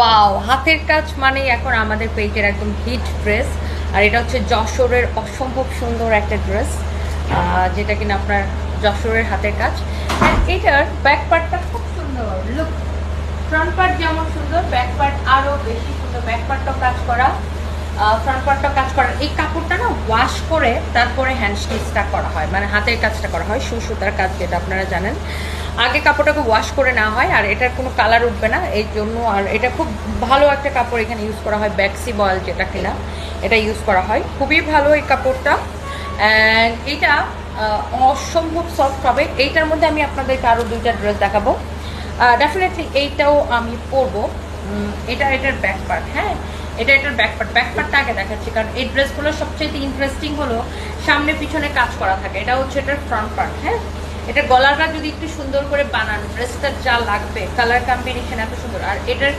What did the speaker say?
পাও হাতের কাজ মানেই এখন আমাদের পেটের একদম হিট ড্রেস আর এটা হচ্ছে যশোরের অসম্ভব সুন্দর একটা ড্রেস যেটা কিনা আপনার যশোরের হাতের কাজ। এটার ব্যাক পার্টটা খুব সুন্দর। লুক ফ্রন্ট পার্ট যেমন সুন্দর ব্যাক পার্ট আরও বেশি সুন্দর। ব্যাক পার্টটাও কাজ করা। ফ্রন্ট পার্টটাও কাজ করা এই কাপড়টা না ওয়াশ করে তারপরে হ্যান্ড স্টিচটা করা হয়। মানে হাতের কাজটা করা হয়, সু সুতার কাজ যেটা আপনারা জানেন। আগে কাপড়টাকে ওয়াশ করে নেওয়া হয়, আর এটার কোনো কালার উঠবে না। এই জন্য আর এটা খুব ভালো একটা কাপড় এখানে ইউজ করা হয় ব্যাক্সি বয়েল যেটা কিনা, এটা ইউজ করা হয়। খুবই ভালো এই কাপড়টা। অ্যান্ড এটা অসম্ভব সফট হবে। এইটার মধ্যে আমি আপনাদেরকে আরও দুইটা ড্রেস দেখাবো। ডেফিনেটলি এইটাও আমি পরবো। এটা এটার ব্যাক পার্ট হ্যাঁ? এটা এটার ব্যাকপার্ট ব্যাকপার্টটা ব্যাক পার্টটা আগে দেখাচ্ছি, কারণ এই ড্রেসগুলো সবচেয়ে ইন্টারেস্টিং হলো সামনে পিছনে কাজ করা থাকে। এটা হচ্ছে এটার ফ্রন্ট পার্ট হ্যাঁ? এটা গলাটা যদি একটু সুন্দর করে বানান ড্রেসটা যা লাগবে কালার কম্বিনেশন এত সুন্দর। আর এটার